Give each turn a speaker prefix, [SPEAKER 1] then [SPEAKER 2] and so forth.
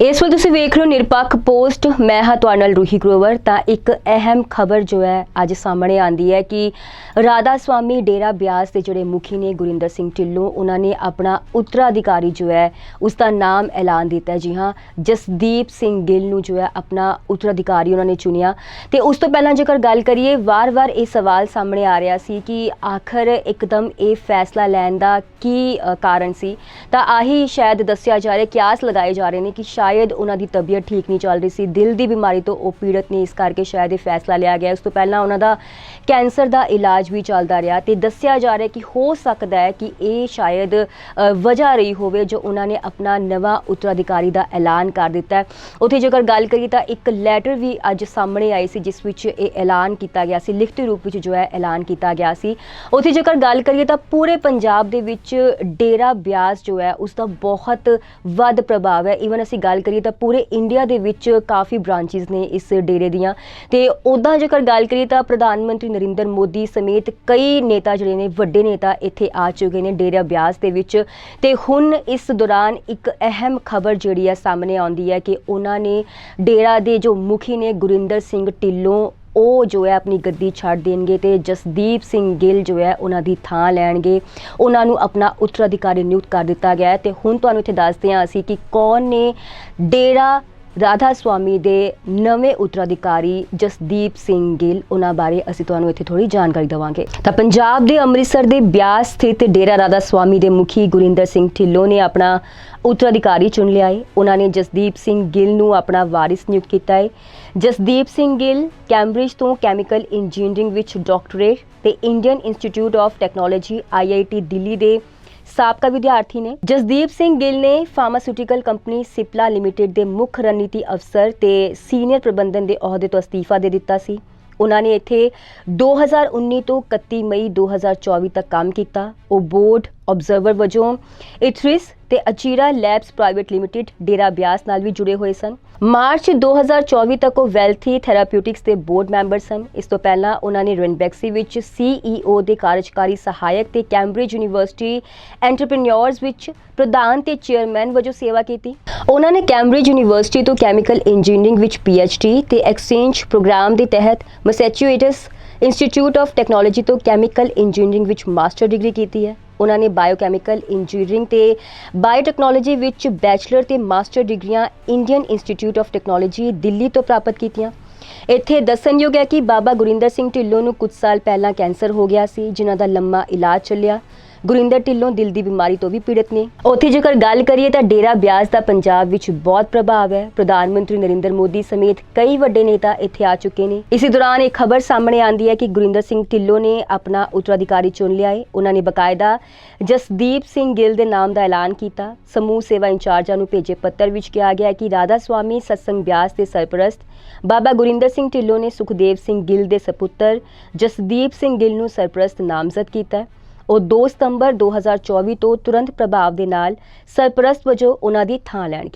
[SPEAKER 1] ਇਸ ਵੇਲੇ ਤੁਸੀਂ ਵੇਖ ਰਹੇ ਹੋ ਨਿਰਪੱਖ ਪੋਸਟ। ਮੈਂ ਹਾਂ ਤੁਹਾਡੇ ਨਾਲ ਰੂਹੀ ਗਰੋਵਰ। ਤਾਂ ਇੱਕ ਅਹਿਮ ਖਬਰ ਜੋ ਹੈ, ਅੱਜ ਸਾਹਮਣੇ ਆਂਦੀ ਹੈ ਕਿ ਰਾਧਾ ਸਵਾਮੀ ਡੇਰਾ ਬਿਆਸ ਦੇ ਜਿਹੜੇ ਮੁਖੀ ਨੇ ਗੁਰਿੰਦਰ ਸਿੰਘ ਢਿੱਲੋਂ, ਉਹਨਾਂ ਨੇ ਆਪਣਾ ਉੱਤਰਾਧਿਕਾਰੀ ਜੋ ਹੈ, ਉਸ ਦਾ ਨਾਮ ਐਲਾਨ ਦਿੱਤਾ ਹੈ। ਜੀ ਹਾਂ, ਜਸਦੀਪ ਸਿੰਘ ਗਿੱਲ ਨੂੰ ਜੋ ਹੈ, ਆਪਣਾ ਉੱਤਰਾਧਿਕਾਰੀ ਉਹਨਾਂ ਨੇ ਚੁਣਿਆ। ਤੇ ਉਸ ਤੋਂ ਪਹਿਲਾਂ ਜੇਕਰ ਗੱਲ ਕਰੀਏ, ਵਾਰ-ਵਾਰ ਇਹ ਸਵਾਲ ਸਾਹਮਣੇ ਆ ਰਿਹਾ ਸੀ ਕਿ ਆਖਰ ਇੱਕਦਮ ਇਹ ਫੈਸਲਾ ਲੈਣ ਦਾ ਕੀ ਕਾਰਨ ਸੀ? ਤਾਂ ਆਹੀ ਸ਼ਾਇਦ ਦੱਸਿਆ ਜਾ ਰਿਹਾ, ਕਿਆਸ ਲਗਾਏ ਜਾ ਰਹੇ ਨੇ ਕਿ ਸ਼ਾਇਦ ਉਹਨਾਂ ਦੀ ਤਬੀਅਤ ਠੀਕ ਨਹੀਂ ਚੱਲ ਰਹੀ ਸੀ, ਦਿਲ ਦੀ ਬਿਮਾਰੀ ਤੋਂ ਉਹ ਪੀੜਤ ਨੇ, ਇਸ ਕਰਕੇ ਸ਼ਾਇਦ ਇਹ ਫੈਸਲਾ ਲਿਆ ਗਿਆ। ਇਸ ਤੋਂ ਪਹਿਲਾਂ ਉਹਨਾਂ ਦਾ ਕੈਂਸਰ ਦਾ ਇਲਾਜ ਵੀ ਚੱਲਦਾ ਰਿਹਾ ਤੇ ਦੱਸਿਆ ਜਾ ਰਿਹਾ ਕਿ ਹੋ ਸਕਦਾ ਹੈ ਕਿ ਇਹ ਸ਼ਾਇਦ ਵਜ੍ਹਾ ਰਹੀ ਹੋਵੇ ਜੋ ਉਹਨਾਂ ਨੇ ਆਪਣਾ ਨਵਾਂ ਉੱਤਰਾਧਿਕਾਰੀ ਦਾ ਐਲਾਨ ਕਰ ਦਿੱਤਾ ਹੈ। ਉੱਥੇ ਜੇਕਰ ਗੱਲ ਕਰੀਏ ਤਾਂ ਇੱਕ ਲੈਟਰ ਵੀ ਅੱਜ ਸਾਹਮਣੇ ਆਈ ਸੀ, ਜਿਸ ਵਿੱਚ ਇਹ ਐਲਾਨ ਕੀਤਾ ਗਿਆ ਸੀ, ਲਿਖਤੀ ਰੂਪ ਵਿੱਚ ਜੋ ਹੈ ਐਲਾਨ ਕੀਤਾ ਗਿਆ ਸੀ। ਉੱਥੇ ਜੇਕਰ ਗੱਲ ਕਰੀਏ ਤਾਂ ਪੂਰੇ ਪੰਜਾਬ ਦੇ ਵਿੱਚ ਡੇਰਾ ਬਿਆਸ ਜੋ ਹੈ ਉਸ ਦਾ ਬਹੁਤ ਵੱਧ ਪ੍ਰਭਾਵ ਹੈ। ਈਵਨ ਅਸੀਂ ਗੱਲ ਗੱਲ ਕਰੀਏ ਤਾਂ ਪੂਰੇ ਇੰਡੀਆ ਦੇ ਵਿੱਚ ਕਾਫੀ ਬ੍ਰਾਂਚਿਸ ਨੇ ਇਸ ਡੇਰੇ ਦੀਆਂ। ਤੇ ਉਦਾਂ ਜੇਕਰ ਗੱਲ ਕਰੀਏ ਤਾਂ ਪ੍ਰਧਾਨ ਮੰਤਰੀ ਨਰਿੰਦਰ ਮੋਦੀ ਸਮੇਤ ਕਈ ਨੇਤਾ ਜਿਹੜੇ ਨੇ, ਵੱਡੇ ਨੇਤਾ ਇੱਥੇ ਆ ਚੁੱਕੇ ਨੇ ਡੇਰਾ ਬਿਆਸ ਦੇ ਵਿੱਚ। ਤੇ ਹੁਣ ਇਸ ਦੌਰਾਨ ਇੱਕ ਅਹਿਮ ਖਬਰ ਜਿਹੜੀ ਹੈ ਸਾਹਮਣੇ ਆਉਂਦੀ ਹੈ ਕਿ ਉਹਨਾਂ ਨੇ ਡੇਰਾ ਦੇ ਜੋ ਮੁਖੀ ਨੇ ਗੁਰਿੰਦਰ ਸਿੰਘ ਢਿੱਲੋਂ ਉਹ ਜੋ ਹੈ ਆਪਣੀ ਗੱਦੀ ਛੱਡ ਦੇਣਗੇ ਤੇ ਜਸਦੀਪ ਸਿੰਘ ਗਿੱਲ ਜੋ ਹੈ ਉਹਨਾਂ ਦੀ ਥਾਂ ਲੈਣਗੇ। ਉਹਨਾਂ ਨੂੰ ਆਪਣਾ ਉੱਤਰਾਧਿਕਾਰੀ ਨਿਯੁਕਤ ਕਰ ਦਿੱਤਾ ਗਿਆ ਹੈ ਤੇ ਹੁਣ ਤੁਹਾਨੂੰ ਇੱਥੇ ਦੱਸਦੇ ਹਾਂ ਅਸੀਂ ਕਿ ਕੌਣ ਨੇ ਡੇਰਾ ਰਾਧਾ ਸਵਾਮੀ ਦੇ ਨਵੇਂ ਉੱਤਰਾਧਿਕਾਰੀ ਜਸਦੀਪ ਸਿੰਘ ਗਿੱਲ, ਉਹਨਾਂ ਬਾਰੇ ਅਸੀਂ ਤੁਹਾਨੂੰ ਇੱਥੇ ਥੋੜੀ ਜਾਣਕਾਰੀ ਦਵਾਂਗੇ। ਤਾਂ ਪੰਜਾਬ ਦੇ ਅੰਮ੍ਰਿਤਸਰ ਦੇ ਬਿਆਸ ਸਥਿਤ ਡੇਰਾ ਰਾਧਾ ਸਵਾਮੀ ਦੇ ਮੁਖੀ ਗੁਰਿੰਦਰ ਸਿੰਘ ਢਿੱਲੋਂ ਨੇ ਆਪਣਾ ਉੱਤਰਾਧਿਕਾਰੀ ਚੁਣ ਲਿਆ ਹੈ। ਉਹਨਾਂ ਨੇ ਜਸਦੀਪ ਸਿੰਘ ਗਿੱਲ ਨੂੰ ਆਪਣਾ ਵਾਰਿਸ ਨਿਯੁਕਤ ਕੀਤਾ ਹੈ। ਜਸਦੀਪ ਸਿੰਘ ਗਿੱਲ ਕੈਂਬਰਿਜ ਤੋਂ ਕੈਮੀਕਲ ਇੰਜੀਨੀਅਰਿੰਗ ਵਿੱਚ ਡਾਕਟਰੇਟ ਤੇ Indian Institute of Technology IIT Delhi ਦੇ ਸਾਬਕਾ ਵਿਦਿਆਰਥੀ ਨੇ ਜਸਦੀਪ ਸਿੰਘ ਗਿੱਲ ਨੇ ਫਾਰਮਾਸਿਊਟੀਕਲ ਕੰਪਨੀ ਸਿਪਲਾ ਲਿਮਟਿਡ ਦੇ ਮੁੱਖ ਰਣਨੀਤੀ ਅਫਸਰ ਤੇ ਸੀਨੀਅਰ ਪ੍ਰਬੰਧਨ ਦੇ ਅਹੁਦੇ ਤੋਂ ਅਸਤੀਫਾ ਦੇ ਦਿੱਤਾ ਸੀ। ਉਹਨਾਂ ਨੇ ਇੱਥੇ 2019 ਤੋਂ 31 ਮਈ 2024 ਤੱਕ ਕੰਮ ਕੀਤਾ। ਉਹ ਬੋਰਡ ਆਬਜ਼ਰਵਰ ਵਜੋਂ ਇਥਰਿਸ ਤੇ Achira Labs Private Limited Dera Beas ਨਾਲ ਵੀ ਜੁੜੇ ਹੋਏ ਸਨ। ਮਾਰਚ 2024 ਤੱਕ ਉਹ ਵੈਲਥੀ ਥੈਰਾਪਿਊਟਿਕਸ ਦੇ ਬੋਰਡ ਮੈਂਬਰ ਸਨ। ਇਸ ਤੋਂ ਪਹਿਲਾਂ ਉਹਨਾਂ ਨੇ ਰੈਨਬੈਕਸੀ ਵਿੱਚ ਸੀਈਓ ਦੇ ਕਾਰਜਕਾਰੀ ਸਹਾਇਕ ਤੇ ਕੈਂਬਰਿਜ ਯੂਨੀਵਰਸਿਟੀ ਐਂਟਰਪ੍ਰੀਨਿਓਰਸ ਵਿੱਚ ਪ੍ਰਧਾਨ ਤੇ ਚੇਅਰਮੈਨ ਵਜੋਂ ਸੇਵਾ ਕੀਤੀ। ਉਹਨਾਂ ਨੇ ਕੈਂਬਰਿਜ ਯੂਨੀਵਰਸਿਟੀ ਤੋਂ ਕੈਮੀਕਲ ਇੰਜੀਨੀਅਰਿੰਗ ਵਿੱਚ ਪੀਐਚਡੀ ਤੇ ਐਕਸਚੇਂਜ ਪ੍ਰੋਗਰਾਮ ਦੇ ਤਹਿਤ ਮੈਸੈਚੂਸੇਟਸ ਇੰਸਟੀਚਿਊਟ ਆਫ ਟੈਕਨੋਲੋਜੀ ਤੋਂ ਕੈਮੀਕਲ ਇੰਜੀਨੀਅਰਿੰਗ ਵਿੱਚ ਮਾਸਟਰ ਡਿਗਰੀ ਕੀਤੀ ਹੈ। ਉਹਨਾਂ ਨੇ ਬਾਇਓਕੈਮੀਕਲ ਇੰਜੀਨੀਅਰਿੰਗ ਤੇ ਬਾਇਓਟੈਕਨੋਲੋਜੀ ਵਿੱਚ ਬੈਚਲਰ ਤੇ ਮਾਸਟਰ ਡਿਗਰੀਆਂ Indian Institute of Technology Delhi ਤੋਂ ਪ੍ਰਾਪਤ ਕੀਤੀਆਂ। ਇੱਥੇ ਦੱਸਣਯੋਗ ਹੈ ਕਿ ਬਾਬਾ ਗੁਰਿੰਦਰ ਸਿੰਘ ਢਿੱਲੋਂ ਨੂੰ ਕੁਝ ਸਾਲ ਪਹਿਲਾਂ ਕੈਂਸਰ ਹੋ ਗਿਆ ਸੀ, ਜਿਨ੍ਹਾਂ ਦਾ ਲੰਮਾ ਇਲਾਜ ਚੱਲਿਆ। ਗੁਰਿੰਦਰ ਢਿੱਲੋਂ ਦਿਲ ਦੀ ਬਿਮਾਰੀ ਤੋਂ ਵੀ ਪੀੜਤ ਨੇ। ਉੱਥੇ ਜੇਕਰ ਗੱਲ ਕਰੀਏ ਤਾਂ ਡੇਰਾ ਬਿਆਸ ਦਾ ਪੰਜਾਬ ਵਿੱਚ ਬਹੁਤ ਪ੍ਰਭਾਵ ਹੈ। ਪ੍ਰਧਾਨ ਮੰਤਰੀ ਨਰਿੰਦਰ ਮੋਦੀ ਸਮੇਤ ਕਈ ਵੱਡੇ ਨੇਤਾ ਇੱਥੇ ਆ ਚੁੱਕੇ ਨੇ। ਇਸੇ ਦੌਰਾਨ ਇੱਕ ਖਬਰ ਸਾਹਮਣੇ ਆਂਦੀ ਹੈ ਕਿ ਗੁਰਿੰਦਰ ਸਿੰਘ ਢਿੱਲੋਂ ਨੇ ਆਪਣਾ ਉੱਤਰਾਧਿਕਾਰੀ ਚੁਣ ਲਿਆ ਹੈ। ਉਹਨਾਂ ਨੇ ਬਕਾਇਦਾ ਜਸਦੀਪ ਸਿੰਘ ਗਿੱਲ ਦੇ ਨਾਮ ਦਾ ਐਲਾਨ ਕੀਤਾ। ਸਮੂਹ ਸੇਵਾ ਇੰਚਾਰਜਾਂ ਨੂੰ ਭੇਜੇ ਪੱਤਰ ਵਿੱਚ ਕਿਹਾ ਗਿਆ ਕਿ ਰਾਧਾ ਸਵਾਮੀ ਸਤਸੰਗ ਬਿਆਸ ਦੇ ਸਰਪ੍ਰਸਤ ਬਾਬਾ ਗੁਰਿੰਦਰ ਸਿੰਘ ਢਿੱਲੋਂ ਨੇ ਸੁਖਦੇਵ ਸਿੰਘ ਗਿੱਲ ਦੇ ਸਪੁੱਤਰ ਜਸਦੀਪ ਸਿੰਘ ਗਿੱਲ ਨੂੰ ਸਰਪ੍ਰਸਤ ਨਾਮਜ਼ਦ ਕੀਤਾ ਹੈ। ਉਹ 2 ਸਤੰਬਰ 2024 ਤੋਂ ਤੁਰੰਤ ਪ੍ਰਭਾਵ ਦੇ ਨਾਲ ਸਰਪ੍ਰਸਤ ਵਜੋਂ ਉਹਨਾਂ ਦੀ ਥਾਂ ਲੈਣਗੇ।